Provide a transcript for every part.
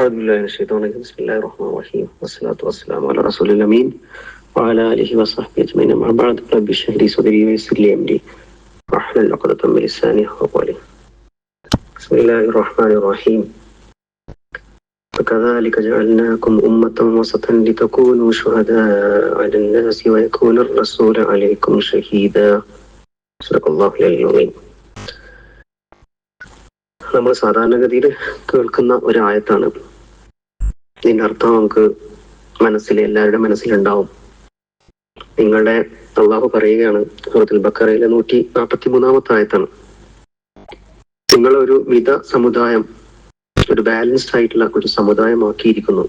أعوذ بالله من الشيطان الرجيم بسم الله الرحمن الرحيم والصلاة والسلام على رسول الأمين وعلى آله وصحبه أجمعين أما بعد رب اشرح لي صدري ويسر لي أمري واحلل عقدة من لساني يفقهوا قولي بسم الله الرحمن الرحيم وكذلك جعلناكم أمة وسطا لتكونوا شهداء على الناس ويكون الرسول عليكم شهيدا صدق الله العلي العظيم നമ്മൾ സാധാരണഗതിയിൽ കേൾക്കുന്ന ഒരു ആയത്താണ് ഇതിന്റെ അർത്ഥം നമുക്ക് മനസ്സിൽ എല്ലാവരുടെ മനസ്സിലുണ്ടാവും. നിങ്ങളുടെ അള്ളാഹു പറയുകയാണ് സുഹൃത്തിൽ ബക്കറയിലെ നൂറ്റി നാൽപ്പത്തി മൂന്നാമത്തെ ആയത്താണ്. നിങ്ങൾ ഒരു മിത സമുദായം ഒരു ബാലൻസ്ഡ് ആയിട്ടുള്ള ഒരു സമുദായമാക്കിയിരിക്കുന്നു.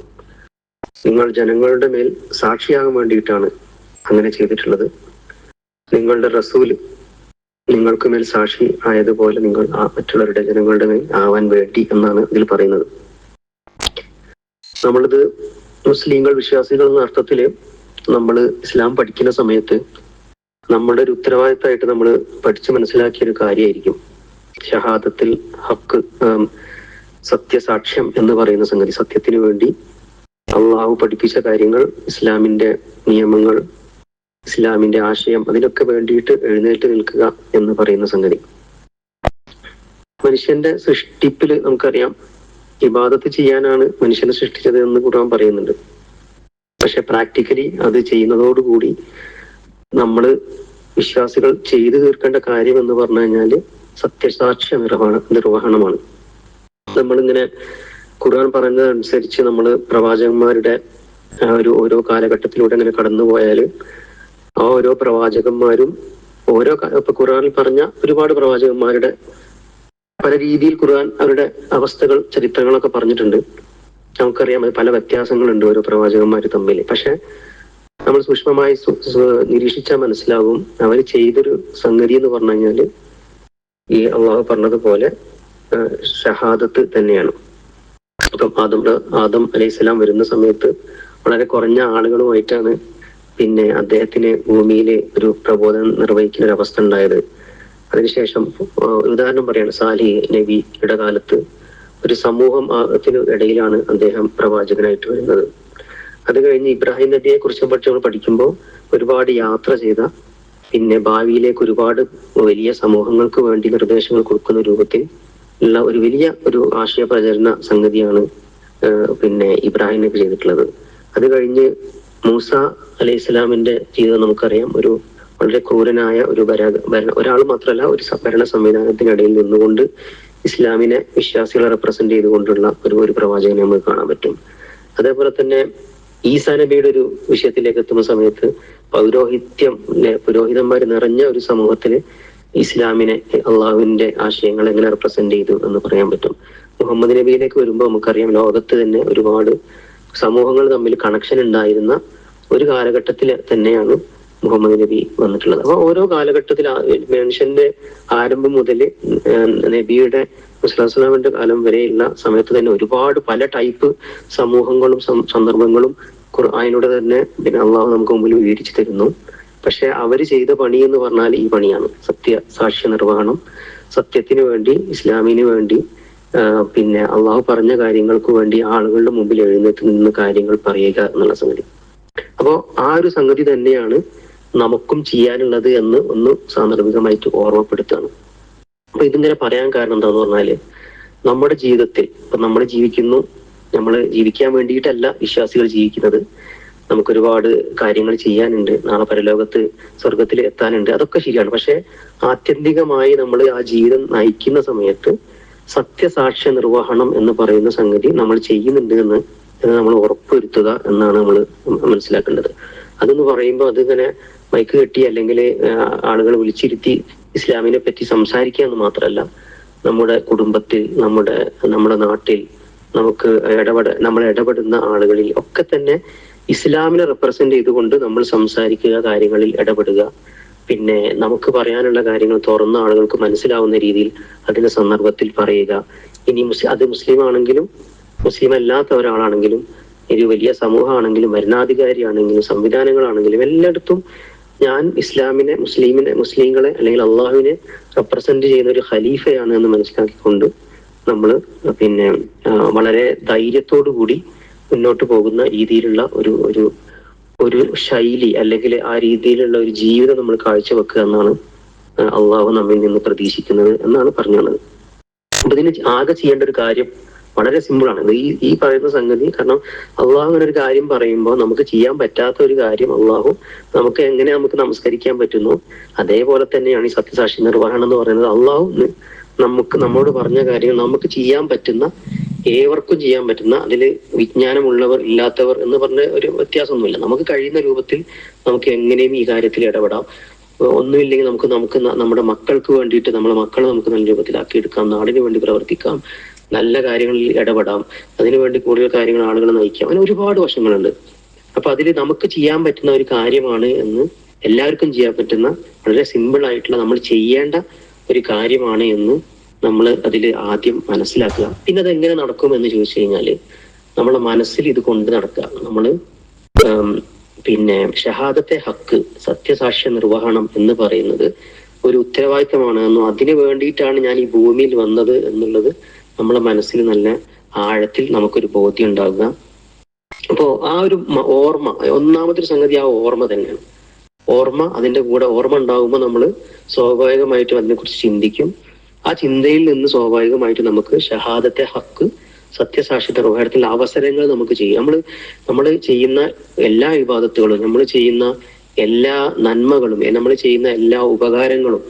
നിങ്ങൾ ജനങ്ങളുടെ മേൽ സാക്ഷിയാകാൻ വേണ്ടിയിട്ടാണ് അങ്ങനെ ചെയ്തിട്ടുള്ളത്. നിങ്ങളുടെ റസൂൽ നിങ്ങൾക്ക് മേൽ സാക്ഷി ആയതുപോലെ നിങ്ങൾ മറ്റുള്ളവരുടെ ജനങ്ങളുടെ മേൽ ആവാൻ വേണ്ടി എന്നാണ് ഇതിൽ പറയുന്നത്. നമ്മളിത് മുസ്ലിങ്ങൾ വിശ്വാസികൾ എന്ന അർത്ഥത്തിൽ നമ്മൾ ഇസ്ലാം പഠിക്കുന്ന സമയത്ത് നമ്മുടെ ഒരു ഉത്തരവാദിത്തമായിട്ട് നമ്മൾ പഠിച്ച് മനസ്സിലാക്കിയ ഒരു കാര്യമായിരിക്കും. ഷഹാദത്തിൽ ഹക്ക് സത്യസാക്ഷ്യം എന്ന് പറയുന്ന സംഗതി. സത്യത്തിന് വേണ്ടി അള്ളാഹു പഠിപ്പിച്ച കാര്യങ്ങൾ ഇസ്ലാമിന്റെ നിയമങ്ങൾ ഇസ്ലാമിന്റെ ആശയം അതിനൊക്കെ വേണ്ടിയിട്ട് എഴുന്നേറ്റ് നിൽക്കുക എന്ന് പറയുന്ന സംഗതി. മനുഷ്യന്റെ സൃഷ്ടിപ്പിൽ നമുക്കറിയാം ഇബാദത്ത് ചെയ്യാനാണ് മനുഷ്യനെ സൃഷ്ടിച്ചത് എന്ന് ഖുർആൻ പറയുന്നുണ്ട്. പക്ഷെ പ്രാക്ടിക്കലി അത് ചെയ്യുന്നതോടുകൂടി നമ്മൾ വിശ്വാസികൾ ചെയ്തു തീർക്കേണ്ട കാര്യം എന്ന് പറഞ്ഞു കഴിഞ്ഞാൽ സത്യസാക്ഷ്യ നിർവഹണ നിർവഹണമാണ്. നമ്മളിങ്ങനെ ഖുർആൻ പറഞ്ഞതനുസരിച്ച് നമ്മൾ പ്രവാചകന്മാരുടെ ഒരു ഓരോ കാലഘട്ടത്തിലൂടെ അങ്ങനെ കടന്നു പോയാൽ ആ ഓരോ പ്രവാചകന്മാരും ഓരോ ഇപ്പൊ ഖുർആനിൽ പറഞ്ഞ ഒരുപാട് പ്രവാചകന്മാരുടെ പല രീതിയിൽ ഖുർആൻ അവരുടെ അവസ്ഥകൾ ചരിത്രങ്ങളൊക്കെ പറഞ്ഞിട്ടുണ്ട്. നമുക്കറിയാം പല വ്യത്യാസങ്ങളുണ്ട് ഓരോ പ്രവാചകന്മാർ തമ്മിൽ. പക്ഷെ നമ്മൾ സൂക്ഷ്മമായി നിരീക്ഷിച്ചാൽ മനസ്സിലാവും. അവർ ചെയ്തൊരു സംഗതി എന്ന് പറഞ്ഞു കഴിഞ്ഞാൽ ഈ അള്ളാഹു പറഞ്ഞതുപോലെ ഷഹാദത്ത് തന്നെയാണ്. അപ്പം ആദം ആദം അലൈഹിസ്സലാം വരുന്ന സമയത്ത് വളരെ കുറഞ്ഞ ആളുകളുമായിട്ടാണ് പിന്നെ അദ്ദേഹത്തിന് ഭൂമിയിലെ ഒരു പ്രബോധനം നിർവഹിക്കുന്ന ഒരു അവസ്ഥ ഉണ്ടായത്. അതിനുശേഷം ഉദാഹരണം പറയാണ് സാലി നബിയുടെ കാലത്ത് ഒരു സമൂഹം ആത്തിനു ഇടയിലാണ് അദ്ദേഹം പ്രവാചകനായിട്ട് വരുന്നത്. അത് കഴിഞ്ഞ് ഇബ്രാഹിം നബിയെ കുറിച്ച് പക്ഷേ നമ്മൾ പഠിക്കുമ്പോൾ ഒരുപാട് യാത്ര ചെയ്ത പിന്നെ ഭാവിയിലേക്ക് ഒരുപാട് വലിയ സമൂഹങ്ങൾക്ക് വേണ്ടി നിർദ്ദേശങ്ങൾ കൊടുക്കുന്ന രൂപത്തിൽ ഉള്ള ഒരു വലിയ ഒരു ആശയ പ്രചരണ സംഗതിയാണ് പിന്നെ ഇബ്രാഹിം നബി ചെയ്തിട്ടുള്ളത്. അത് കഴിഞ്ഞ് മൂസ അലൈഹി ഇസ്ലാമിന്റെ ജീവിതം നമുക്കറിയാം. ഒരു വളരെ ക്രൂരനായ ഒരു ഭര ഭരണ ഒരാൾ മാത്രമല്ല ഒരു ഭരണ സംവിധാനത്തിനിടയിൽ നിന്നുകൊണ്ട് ഇസ്ലാമിനെ വിശ്വാസികളെ റെപ്രസെന്റ് ചെയ്തുകൊണ്ടുള്ള ഒരു ഒരു പ്രവാചകനെ നമുക്ക് കാണാൻ പറ്റും. അതേപോലെ തന്നെ ഈസാ നബിയുടെ ഒരു വിഷയത്തിലേക്ക് എത്തുന്ന സമയത്ത് പൗരോഹിത്യം പുരോഹിതന്മാർ നിറഞ്ഞ ഒരു സമൂഹത്തിന് ഇസ്ലാമിനെ അള്ളാഹുവിന്റെ ആശയങ്ങൾ എങ്ങനെ റെപ്രസെന്റ് ചെയ്തു എന്ന് പറയാൻ പറ്റും. മുഹമ്മദ് നബിയിലേക്ക് വരുമ്പോൾ നമുക്കറിയാം ലോകത്ത് തന്നെ ഒരുപാട് സമൂഹങ്ങൾ തമ്മിൽ കണക്ഷൻ ഉണ്ടായിരുന്ന ഒരു കാലഘട്ടത്തിൽ തന്നെയാണ് മുഹമ്മദ് നബി വന്നിട്ടുള്ളത്. അപ്പൊ ഓരോ കാലഘട്ടത്തിൽ മനുഷ്യന്റെ ആരംഭം മുതൽ നബിയുടെ മുസ്ലാസ്ലാമിന്റെ കാലം വരെയുള്ള സമയത്ത് തന്നെ ഒരുപാട് പല ടൈപ്പ് സമൂഹങ്ങളും സന്ദർഭങ്ങളും ഖുർആാനിലൂടെ തന്നെ പിന്നെ അള്ളാഹു നമുക്ക് മുമ്പിൽ വിവരിച്ചു തരുന്നു. പക്ഷെ അവർ ചെയ്ത പണി എന്ന് പറഞ്ഞാൽ ഈ പണിയാണ്. സത്യ സാക്ഷ്യ നിർവഹണം സത്യത്തിന് വേണ്ടി ഇസ്ലാമിന് വേണ്ടി പിന്നെ അള്ളാഹു പറഞ്ഞ കാര്യങ്ങൾക്ക് വേണ്ടി ആളുകളുടെ മുമ്പിൽ എഴുന്നേറ്റ് നിന്ന് കാര്യങ്ങൾ പറയുക എന്നുള്ള സംഗതി. അപ്പോ ആ ഒരു സംഗതി തന്നെയാണ് നമുക്കും ചെയ്യാനുള്ളത് എന്ന് ഒന്ന് സാന്ദർഭികമായിട്ട് ഓർമ്മപ്പെടുത്തുകയാണ്. അപ്പൊ ഇതിങ്ങനെ പറയാൻ കാരണം എന്താന്ന് പറഞ്ഞാൽ നമ്മുടെ ജീവിതത്തിൽ ഇപ്പൊ നമ്മൾ ജീവിക്കുന്നു നമ്മൾ ജീവിക്കാൻ വേണ്ടിയിട്ടല്ല വിശ്വാസികൾ ജീവിക്കുന്നത്. നമുക്ക് ഒരുപാട് കാര്യങ്ങൾ ചെയ്യാനുണ്ട് നാളെ പരലോകത്ത് സ്വർഗത്തിൽ എത്താനുണ്ട് അതൊക്കെ ശരിയാണ്. പക്ഷെ ആത്യന്തികമായി നമ്മൾ ആ ജീവിതം നയിക്കുന്ന സമയത്ത് സത്യസാക്ഷ്യ നിർവഹണം എന്ന് പറയുന്ന സംഗതി നമ്മൾ ചെയ്യുന്നുണ്ട് എന്ന് നമ്മൾ ഉറപ്പുവരുത്തുക എന്നാണ് നമ്മൾ മനസ്സിലാക്കേണ്ടത്. അതെന്ന് പറയുമ്പോൾ അതിങ്ങനെ മൈക്ക് കെട്ടി അല്ലെങ്കിൽ ആളുകൾ വിളിച്ചിരുത്തി ഇസ്ലാമിനെ പറ്റി സംസാരിക്കുക എന്ന് മാത്രമല്ല നമ്മുടെ കുടുംബത്തിൽ നമ്മുടെ നമ്മുടെ നാട്ടിൽ നമുക്ക് ഇടപെട നമ്മൾ ഇടപെടുന്ന ആളുകളിൽ ഒക്കെ തന്നെ ഇസ്ലാമിനെ റെപ്രസെന്റ് ചെയ്തുകൊണ്ട് നമ്മൾ സംസാരിക്കുക കാര്യങ്ങളിൽ ഇടപെടുക. പിന്നെ നമുക്ക് പറയാനുള്ള കാര്യങ്ങൾ തുറന്ന ആളുകൾക്ക് മനസ്സിലാവുന്ന രീതിയിൽ അതിന്റെ സന്ദർഭത്തിൽ പറയുക. ഇനി മുസ്ലിം അത് മുസ്ലിം ആണെങ്കിലും മുസ്ലിം അല്ലാത്ത ഒരാളാണെങ്കിലും ഒരു വലിയ സമൂഹമാണെങ്കിലും ഭരണാധികാരിയാണെങ്കിലും സംവിധാനങ്ങളാണെങ്കിലും എല്ലായിടത്തും ഞാൻ ഇസ്ലാമിനെ മുസ്ലിമിനെ മുസ്ലിങ്ങളെ അല്ലെങ്കിൽ അള്ളാഹുവിനെ റെപ്രസെന്റ് ചെയ്യുന്ന ഒരു ഖലീഫയാണ് എന്ന് മനസ്സിലാക്കിക്കൊണ്ട് നമ്മൾ പിന്നെ വളരെ ധൈര്യത്തോടു കൂടി മുന്നോട്ട് പോകുന്ന രീതിയിലുള്ള ഒരു ഒരു ഒരു ശൈലി അല്ലെങ്കിൽ ആ രീതിയിലുള്ള ഒരു ജീവിതം നമ്മൾ കാഴ്ചവെക്കുക എന്നാണ് അള്ളാഹു നമ്മിൽ നിന്ന് പ്രതീക്ഷിക്കുന്നത് എന്നാണ് പറഞ്ഞത് അപ്പൊ ഇതിന് ആകെ ചെയ്യേണ്ട ഒരു കാര്യം വളരെ സിമ്പിളാണ് ഇത് ഈ ഈ പറയുന്ന സംഗതി കാരണം അള്ളാഹു ഒരു കാര്യം പറയുമ്പോൾ നമുക്ക് ചെയ്യാൻ പറ്റാത്ത ഒരു കാര്യം അള്ളാഹു നമുക്ക് എങ്ങനെ നമുക്ക് നമസ്കരിക്കാൻ പറ്റുന്നു? അതേപോലെ തന്നെയാണ് ഈ സത്യസാക്ഷി നിർവഹണം എന്ന് പറയുന്നത്. അള്ളാഹു നമുക്ക് നമ്മോട് പറഞ്ഞ കാര്യങ്ങൾ നമുക്ക് ചെയ്യാൻ പറ്റുന്ന ഏവർക്കും ചെയ്യാൻ പറ്റുന്ന അതിൽ വിജ്ഞാനമുള്ളവർ ഇല്ലാത്തവർ എന്ന് പറഞ്ഞ ഒരു വ്യത്യാസമൊന്നുമില്ല. നമുക്ക് കഴിയുന്ന രൂപത്തിൽ നമുക്ക് എങ്ങനെയും ഈ കാര്യത്തിൽ ഇടപെടാം. ഒന്നുമില്ലെങ്കിൽ നമുക്ക് നമുക്ക് നമ്മുടെ മക്കൾക്ക് വേണ്ടിയിട്ട് നമ്മളെ മക്കളെ നമുക്ക് നല്ല രൂപത്തിലാക്കി എടുക്കാം നാടിന് വേണ്ടി പ്രവർത്തിക്കാം. നല്ല കാര്യങ്ങളിൽ ഇടപെടാം. അതിനുവേണ്ടി കൂടുതൽ കാര്യങ്ങൾ ആളുകളെ നയിക്കാം. അങ്ങനെ ഒരുപാട് വശങ്ങളുണ്ട്. അപ്പൊ അതിൽ നമുക്ക് ചെയ്യാൻ പറ്റുന്ന ഒരു കാര്യമാണ് എന്ന് എല്ലാവർക്കും ചെയ്യാൻ പറ്റുന്ന വളരെ സിമ്പിൾ ആയിട്ടുള്ള നമ്മൾ ചെയ്യേണ്ട ഒരു കാര്യമാണ് എന്ന് നമ്മൾ അതിൽ ആദ്യം മനസ്സിലാക്കുക. പിന്നെ അത് എങ്ങനെ നടക്കും എന്ന് ചോദിച്ചു കഴിഞ്ഞാൽ നമ്മളെ മനസ്സിൽ ഇത് കൊണ്ട് നടക്കുക. നമ്മൾ പിന്നെ ഷഹാദത്തെ ഹക്ക് സത്യസാക്ഷ്യ നിർവഹണം എന്ന് പറയുന്നത് ഒരു ഉത്തരവാദിത്തമാണ്. എന്നും അതിന് വേണ്ടിയിട്ടാണ് ഞാൻ ഈ ഭൂമിയിൽ വന്നത് എന്നുള്ളത് നമ്മളെ മനസ്സിൽ നല്ല ആഴത്തിൽ നമുക്കൊരു ബോധ്യം ഉണ്ടാവുക. അപ്പോ ആ ഒരു ഓർമ്മ ഒന്നാമതൊരു സംഗതി ആ ഓർമ്മ തന്നെയാണ്. ഓർമ്മ അതിന്റെ കൂടെ ഓർമ്മ ഉണ്ടാകുമ്പോൾ നമ്മൾ സ്വാഭാവികമായിട്ടും അതിനെക്കുറിച്ച് ചിന്തിക്കും. ആ ചിന്തയിൽ നിന്ന് സ്വാഭാവികമായിട്ട് നമുക്ക് ഷഹാദത്തെ ഹക്ക് സത്യസാക്ഷിത നിർവഹണത്തിൽ അവസരങ്ങൾ നമുക്ക് ചെയ്യും. നമ്മൾ നമ്മൾ ചെയ്യുന്ന എല്ലാ വിവാദത്തുകളും നമ്മൾ ചെയ്യുന്ന എല്ലാ നന്മകളും നമ്മൾ ചെയ്യുന്ന എല്ലാ ഉപകാരങ്ങളും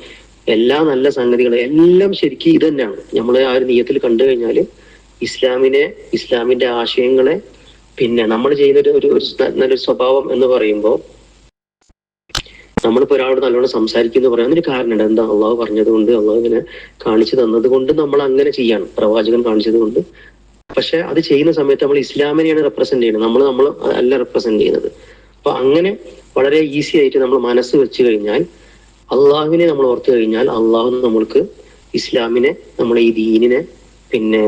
എല്ലാ നല്ല സംഗതികളും എല്ലാം ശരിക്കും ഇത് തന്നെയാണ്. നമ്മൾ ആ ഒരു നീയത്തിൽ കണ്ടു കഴിഞ്ഞാൽ ഇസ്ലാമിനെ ഇസ്ലാമിന്റെ ആശയങ്ങളെ പിന്നെ നമ്മൾ ചെയ്യുന്ന ഒരു ഒരു നല്ലൊരു സ്വഭാവം എന്ന് പറയുമ്പോൾ നമ്മളിപ്പോ ഒരാളോട് നല്ലോണം സംസാരിക്കുന്നു അതിന് കാരണമുണ്ട്. എന്താ അള്ളാഹു പറഞ്ഞത് കൊണ്ട് അള്ളാഹു ഇങ്ങനെ കാണിച്ചു തന്നത് കൊണ്ട് നമ്മൾ അങ്ങനെ ചെയ്യാണ്. പ്രവാചകൻ കാണിച്ചത് കൊണ്ട് പക്ഷെ അത് ചെയ്യുന്ന സമയത്ത് നമ്മൾ ഇസ്ലാമിനെയാണ് റെപ്രസെന്റ് ചെയ്യുന്നത്. നമ്മൾ നമ്മൾ അല്ല റെപ്രസെന്റ് ചെയ്യുന്നത്. അപ്പൊ അങ്ങനെ വളരെ ഈസി ആയിട്ട് നമ്മൾ മനസ്സ് വെച്ച് കഴിഞ്ഞാൽ അള്ളാഹുവിനെ നമ്മൾ ഓർത്തു കഴിഞ്ഞാൽ അള്ളാഹു നമ്മൾക്ക് ഇസ്ലാമിനെ നമ്മളെ ഈ ദീനിനെ പിന്നെ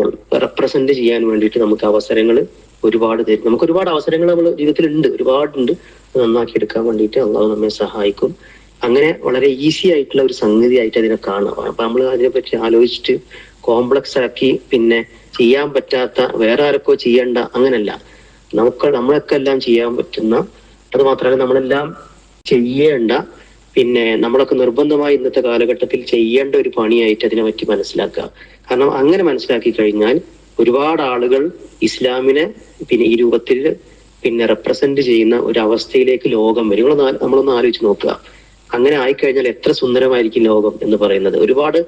റെപ്രസെന്റ് ചെയ്യാൻ വേണ്ടിയിട്ട് നമുക്ക് അവസരങ്ങൾ ഒരുപാട് തരും. നമുക്ക് ഒരുപാട് അവസരങ്ങൾ നമ്മൾ ജീവിതത്തിൽ ഉണ്ട് ഒരുപാടുണ്ട്. നന്നാക്കി എടുക്കാൻ വേണ്ടിയിട്ട് അള്ളാഹു നമ്മെ സഹായിക്കും. അങ്ങനെ വളരെ ഈസി ആയിട്ടുള്ള ഒരു സംഗതി ആയിട്ട് അതിനെ കാണാം. അപ്പൊ നമ്മൾ അതിനെ അതിനെപ്പറ്റി ആലോചിച്ചിട്ട് കോംപ്ലക്സ് ആക്കി പിന്നെ ചെയ്യാൻ പറ്റാത്ത വേറെ ആരൊക്കെ ചെയ്യണ്ട അങ്ങനല്ല. നമുക്ക് നമ്മളൊക്കെ എല്ലാം ചെയ്യാൻ പറ്റുന്ന അത് മാത്രമല്ല നമ്മളെല്ലാം ചെയ്യേണ്ട പിന്നെ നമ്മളൊക്കെ നിർബന്ധമായി ഇന്നത്തെ കാലഘട്ടത്തിൽ ചെയ്യേണ്ട ഒരു പണിയായിട്ട് അതിനെ പറ്റി മനസ്സിലാക്കുക. കാരണം അങ്ങനെ മനസ്സിലാക്കി കഴിഞ്ഞാൽ ഒരുപാട് ആളുകൾ ഇസ്ലാമിനെ പിന്നെ ഈ രൂപത്തിൽ പിന്നെ റെപ്രസെന്റ് ചെയ്യുന്ന ഒരു അവസ്ഥയിലേക്ക് ലോകം വരും. നിങ്ങൾ നമ്മളൊന്ന് ആലോചിച്ച് നോക്കുക. അങ്ങനെ ആയിക്കഴിഞ്ഞാൽ എത്ര സുന്ദരമായിരിക്കും ലോകം എന്ന് പറയുന്നത്. ഒരുപാട്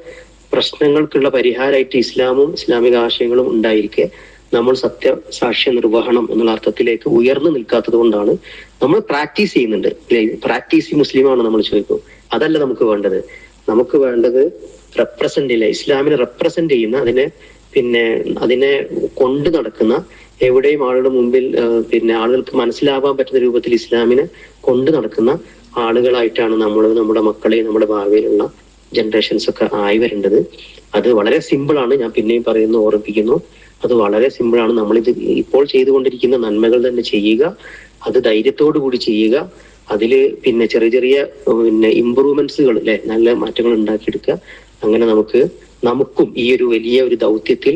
പ്രശ്നങ്ങൾക്കുള്ള പരിഹാരമായിട്ട് ഇസ്ലാമും ഇസ്ലാമിക ആശയങ്ങളും ഉണ്ടായിരിക്കെ. നമ്മൾ സത്യസാക്ഷ്യ നിർവഹണം എന്നുള്ള അർത്ഥത്തിലേക്ക് ഉയർന്നു നിൽക്കാത്തത് കൊണ്ടാണ് നമ്മൾ പ്രാക്ടീസ് ചെയ്യുന്നുണ്ട്. പ്രാക്ടീസ് മുസ്ലിമാണ് നമ്മൾ ചോദിക്കും. അതല്ല നമുക്ക് വേണ്ടത്. നമുക്ക് വേണ്ടത് റെപ്രസെന്റ് ഇല്ല ഇസ്ലാമിനെ റെപ്രസെന്റ് ചെയ്യുന്ന അതിനെ പിന്നെ അതിനെ കൊണ്ടു നടക്കുന്ന എവിടെയും ആളുകളുടെ മുമ്പിൽ പിന്നെ ആളുകൾക്ക് മനസ്സിലാവാൻ പറ്റുന്ന രൂപത്തിൽ ഇസ്ലാമിനെ കൊണ്ടു നടക്കുന്ന ആളുകളായിട്ടാണ് നമ്മൾ നമ്മുടെ മക്കളെ നമ്മുടെ ഭാവിയിലുള്ള ജനറേഷൻസ് ഒക്കെ ആയി വരേണ്ടത്. അത് വളരെ സിമ്പിളാണ് ഞാൻ പിന്നെയും പറയുന്നു ഓർമ്മിപ്പിക്കുന്നു. അത് വളരെ സിമ്പിളാണ് നമ്മൾ ഇത് ഇപ്പോൾ ചെയ്തുകൊണ്ടിരിക്കുന്ന നന്മകൾ തന്നെ ചെയ്യുക അത് ധൈര്യത്തോടു കൂടി ചെയ്യുക അതിൽ പിന്നെ ചെറിയ ചെറിയ പിന്നെ ഇമ്പ്രൂവ്മെന്റ്സുകൾ അല്ലെ നല്ല മാറ്റങ്ങൾ ഉണ്ടാക്കിയെടുക്കുക. അങ്ങനെ നമുക്ക് നമുക്കും ഈ ഒരു വലിയ ഒരു ദൗത്യത്തിൽ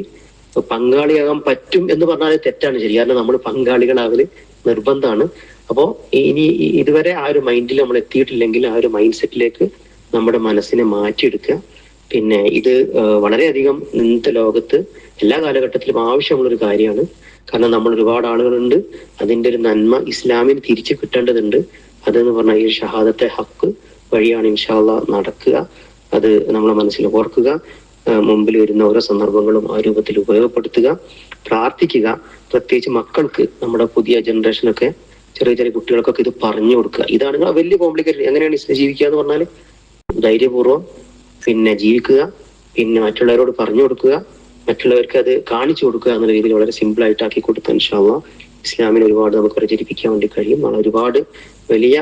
പങ്കാളിയാകാൻ പറ്റും എന്ന് പറഞ്ഞാൽ തെറ്റാണ് ശരി. കാരണം നമ്മൾ പങ്കാളികളാവൽ നിർബന്ധമാണ്. അപ്പോ ഇനി ഇതുവരെ ആ ഒരു മൈൻഡിൽ നമ്മൾ എത്തിയിട്ടില്ലെങ്കിൽ ആ ഒരു മൈൻഡ് സെറ്റിലേക്ക് നമ്മുടെ മനസ്സിനെ മാറ്റിയെടുക്കുക. പിന്നെ ഇത് വളരെയധികം ഇന്നത്തെ ലോകത്ത് എല്ലാ കാലഘട്ടത്തിലും ആവശ്യമുള്ള ഒരു കാര്യമാണ്. കാരണം നമ്മൾ ഒരുപാട് ആളുകളുണ്ട്. അതിന്റെ ഒരു നന്മ ഇസ്ലാമിന് തിരിച്ചു കിട്ടേണ്ടതുണ്ട്. അതെന്ന് പറഞ്ഞാൽ ഈ ഷഹാദത്തെ ഹക്ക് വഴിയാണ് ഇൻഷാല്ല നടക്കുക. അത് നമ്മളെ മനസ്സിൽ ഓർക്കുക. മുമ്പിൽ വരുന്ന ഓരോ സന്ദർഭങ്ങളും ആ രൂപത്തിൽ ഉപയോഗപ്പെടുത്തുക. പ്രാർത്ഥിക്കുക. പ്രത്യേകിച്ച് മക്കൾക്ക് നമ്മുടെ പുതിയ ജനറേഷനൊക്കെ ചെറിയ ചെറിയ കുട്ടികൾക്കൊക്കെ ഇത് പറഞ്ഞു കൊടുക്കുക. ഇതാണ് വലിയ കോംപ്ലിക്കേറ്റഡ് എങ്ങനെയാണ് ജീവിക്കുക എന്ന് പറഞ്ഞാൽ ധൈര്യപൂർവം പിന്നെ ജീവിക്കുക. പിന്നെ മറ്റുള്ളവരോട് പറഞ്ഞു കൊടുക്കുക. മറ്റുള്ളവർക്ക് അത് കാണിച്ചു കൊടുക്കുക എന്നുള്ള രീതിയിൽ വളരെ സിമ്പിൾ ആയിട്ട് ആക്കി കൊടുത്താൽ ഇൻഷാല്ല ഇസ്ലാമിനെ ഒരുപാട് നമുക്ക് പ്രചരിപ്പിക്കാൻ വേണ്ടി കഴിയും. നാളെ ഒരുപാട് വലിയ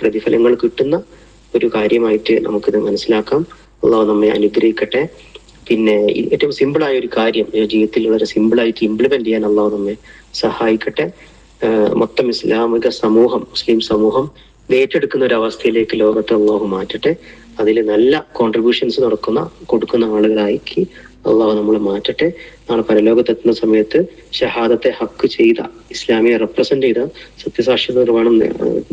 പ്രതിഫലങ്ങൾ കിട്ടുന്ന ഒരു കാര്യമായിട്ട് നമുക്കിത് മനസ്സിലാക്കാം. അള്ളാഹു നമ്മെ അനുഗ്രഹിക്കട്ടെ. പിന്നെ ഏറ്റവും സിമ്പിൾ ആയ ഒരു കാര്യം ജീവിതത്തിൽ വളരെ സിമ്പിൾ ആയിട്ട് ഇംപ്ലിമെന്റ് ചെയ്യാൻ അള്ളാഹു നമ്മെ സഹായിക്കട്ടെ. മൊത്തം ഇസ്ലാമിക സമൂഹം മുസ്ലിം സമൂഹം ഏറ്റെടുക്കുന്ന ഒരു അവസ്ഥയിലേക്ക് ലോകത്തെ അള്ളാഹു മാറ്റട്ടെ. അതിൽ നല്ല കോൺട്രിബ്യൂഷൻസ് നടക്കുന്ന കൊടുക്കുന്ന ആളുകളാക്കി അള്ളാഹു നമ്മളെ മാറ്റട്ടെ നാളെ പരലോകത്തെത്തുന്ന സമയത്ത് ഷഹാദത്തെ ഹക്ക് ചെയ്ത ഇസ്ലാമിനെ റെപ്രസെന്റ് ചെയ്ത സത്യസാക്ഷ്യത നിർവഹണം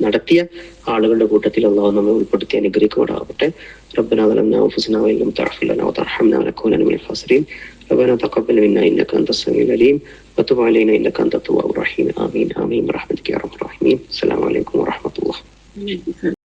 നടത്തിയ ആളുകളുടെ കൂട്ടത്തിൽ അള്ളാഹു നമ്മെ ഉൾപ്പെടുത്തി അനുഗ്രഹിക്കുമാറാവട്ടെ ربنا ظلمنا انفسنا وان لم تغفر لنا وترحمنا لنكونن من الخاسرين ربنا تقبل منا انك انت السميع العليم وتب علينا انك انت التواب الرحيم امين امين برحمتك يا رب الراحمين السلام عليكم ورحمه الله